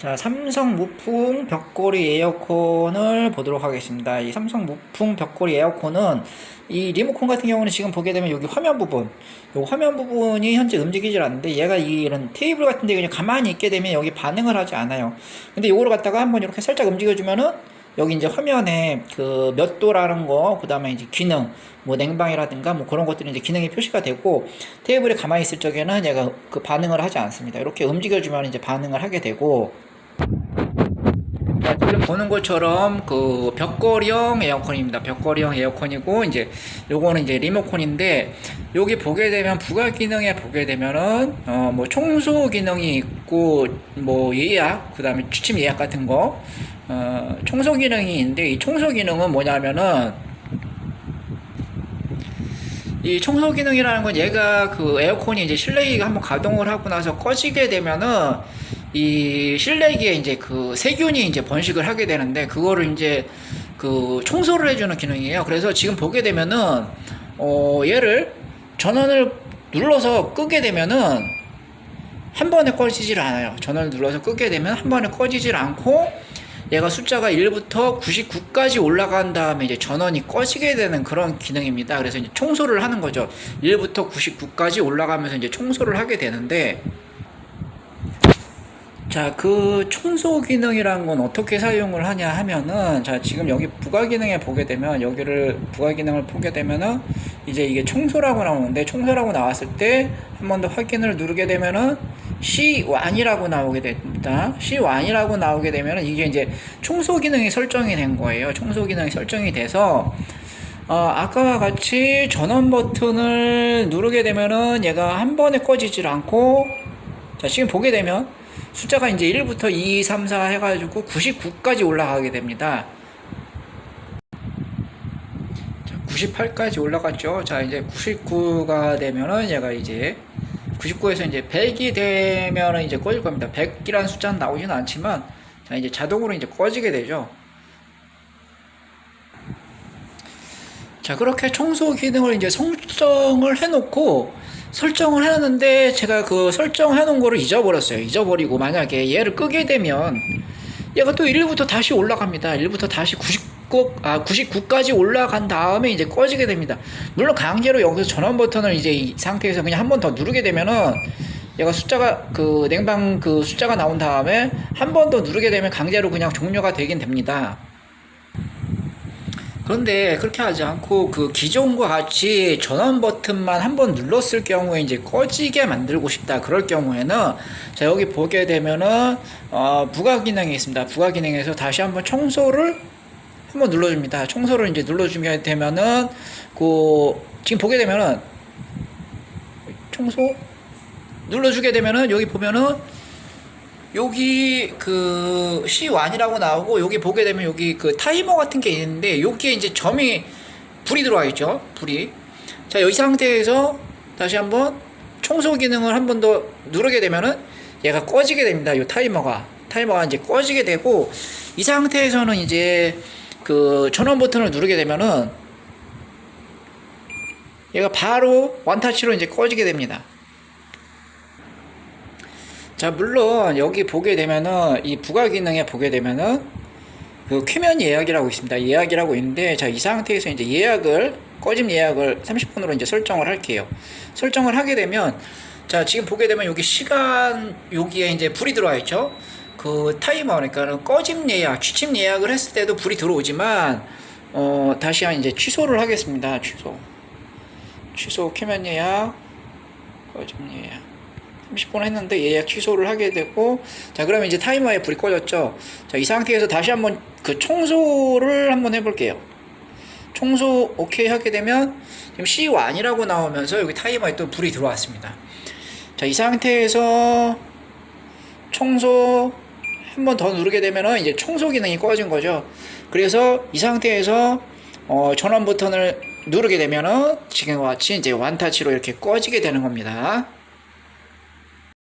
자, 삼성 무풍 벽걸이 에어컨을 보도록 하겠습니다. 이 삼성 무풍 벽걸이 에어컨은 이 리모컨 같은 경우는 지금 보게 되면 여기 화면 부분, 요 화면 부분이 현재 움직이질 않는데 얘가 이 이런 테이블 같은 데 그냥 가만히 있게 되면 여기 반응을 하지 않아요. 근데 요거를 갖다가 한번 이렇게 살짝 움직여주면은 여기 이제 화면에 그 몇 도라는 거, 그 다음에 이제 기능, 뭐 냉방이라든가 뭐 그런 것들이 이제 기능이 표시가 되고 테이블에 가만히 있을 적에는 얘가 그 반응을 하지 않습니다. 이렇게 움직여주면 이제 반응을 하게 되고 자, 지금 보는 것처럼 그 벽걸이형 에어컨입니다. 벽걸이형 에어컨이고 이제 요거는 이제 리모컨인데 여기 보게 되면 부가 기능에 보게 되면은 어 뭐 청소 기능이 있고 뭐 예약 그다음에 취침 예약 같은 거 어, 청소 기능이 있는데 이 청소 기능은 뭐냐면은 이 청소 기능이라는 건 얘가 그 에어컨이 이제 실내기가 한번 가동을 하고 나서 꺼지게 되면은 이 실내기에 이제 그 세균이 이제 번식을 하게 되는데 그거를 이제 그 청소를 해주는 기능이에요. 그래서 지금 보게 되면은 어 얘를 전원을 눌러서 끄게 되면은 한 번에 꺼지질 않아요. 전원을 눌러서 끄게 되면 한 번에 꺼지질 않고 얘가 숫자가 1부터 99까지 올라간 다음에 이제 전원이 꺼지게 되는 그런 기능입니다. 그래서 이제 청소를 하는 거죠. 1부터 99까지 올라가면서 이제 청소를 하게 되는데 자, 그 청소 기능이란 건 어떻게 사용을 하냐 하면은, 자, 지금 여기 부가 기능에 보게 되면, 여기를 부가 기능을 보게 되면은, 이제 이게 청소라고 나오는데, 청소라고 나왔을 때, 한 번 더 확인을 누르게 되면은, C1이라고 나오게 됩니다. C1이라고 나오게 되면은, 이게 이제 청소 기능이 설정이 된 거예요. 청소 기능이 설정이 돼서, 어, 아까와 같이 전원 버튼을 누르게 되면은, 얘가 한 번에 꺼지질 않고, 자, 지금 보게 되면, 숫자가 이제 1부터 2, 3, 4 해가지고 99까지 올라가게 됩니다. 자, 98까지 올라갔죠. 자, 이제 99가 되면은 얘가 이제 99에서 이제 100이 되면은 이제 꺼질 겁니다. 100이라는 숫자는 나오지는 않지만 자, 이제 자동으로 이제 꺼지게 되죠. 자, 그렇게 청소 기능을 이제 설정을 해놓고 설정을 해놨는데 제가 그 설정해 놓은 거를 잊어버렸어요. 잊어버리고 만약에 얘를 끄게 되면 얘가 또 1부터 다시 올라갑니다. 1부터 다시 99, 아, 99까지 올라간 다음에 이제 꺼지게 됩니다. 물론 강제로 여기서 전원 버튼을 이제 이 상태에서 그냥 한 번 더 누르게 되면은 얘가 숫자가 그 냉방 그 숫자가 나온 다음에 한 번 더 누르게 되면 강제로 그냥 종료가 되긴 됩니다. 그런데 그렇게 하지 않고 그 기존과 같이 전원 버튼만 한 번 눌렀을 경우에 이제 꺼지게 만들고 싶다 그럴 경우에는 자 여기 보게 되면은 어 부가 기능이 있습니다. 부가 기능에서 다시 한번 청소를 한번 눌러줍니다. 청소를 이제 눌러주게 되면은 그 지금 보게 되면은 청소? 눌러주게 되면은 여기 보면은 여기 그 C1이라고 나오고 여기 보게 되면 여기 그 타이머 같은 게 있는데 여기에 이제 점이 불이 들어와 있죠. 불이. 자, 이 상태에서 다시 한번 청소 기능을 한 번 더 누르게 되면은 얘가 꺼지게 됩니다. 이 타이머가. 타이머가 이제 꺼지게 되고 이 상태에서는 이제 그 전원 버튼을 누르게 되면은 얘가 바로 원타치로 이제 꺼지게 됩니다. 자, 물론 여기 보게 되면은 이 부가 기능에 보게 되면은 그 쾌면 예약이라고 있습니다. 예약이라고 있는데 자, 이 상태에서 이제 예약을 꺼짐 예약을 30분으로 이제 설정을 할게요. 설정을 하게 되면 자, 지금 보게 되면 여기 시간 여기에 이제 불이 들어와 있죠. 그 타이머 그러니까는 꺼짐 예약, 취침 예약을 했을 때도 불이 들어오지만 어, 다시 한 이제 취소를 하겠습니다. 취소. 취소 쾌면 예약 꺼짐 예약 30분 했는데 예약 취소를 하게 되고 자 그러면 이제 타이머에 불이 꺼졌죠? 자 이 상태에서 다시 한번 그 청소를 한번 해볼게요. 청소 오케이 하게 되면 지금 C1이라고 나오면서 여기 타이머에 또 불이 들어왔습니다. 자 이 상태에서 청소 한 번 더 누르게 되면은 이제 청소 기능이 꺼진 거죠. 그래서 이 상태에서 어, 전원 버튼을 누르게 되면은 지금과 같이 이제 완타치로 이렇게 꺼지게 되는 겁니다.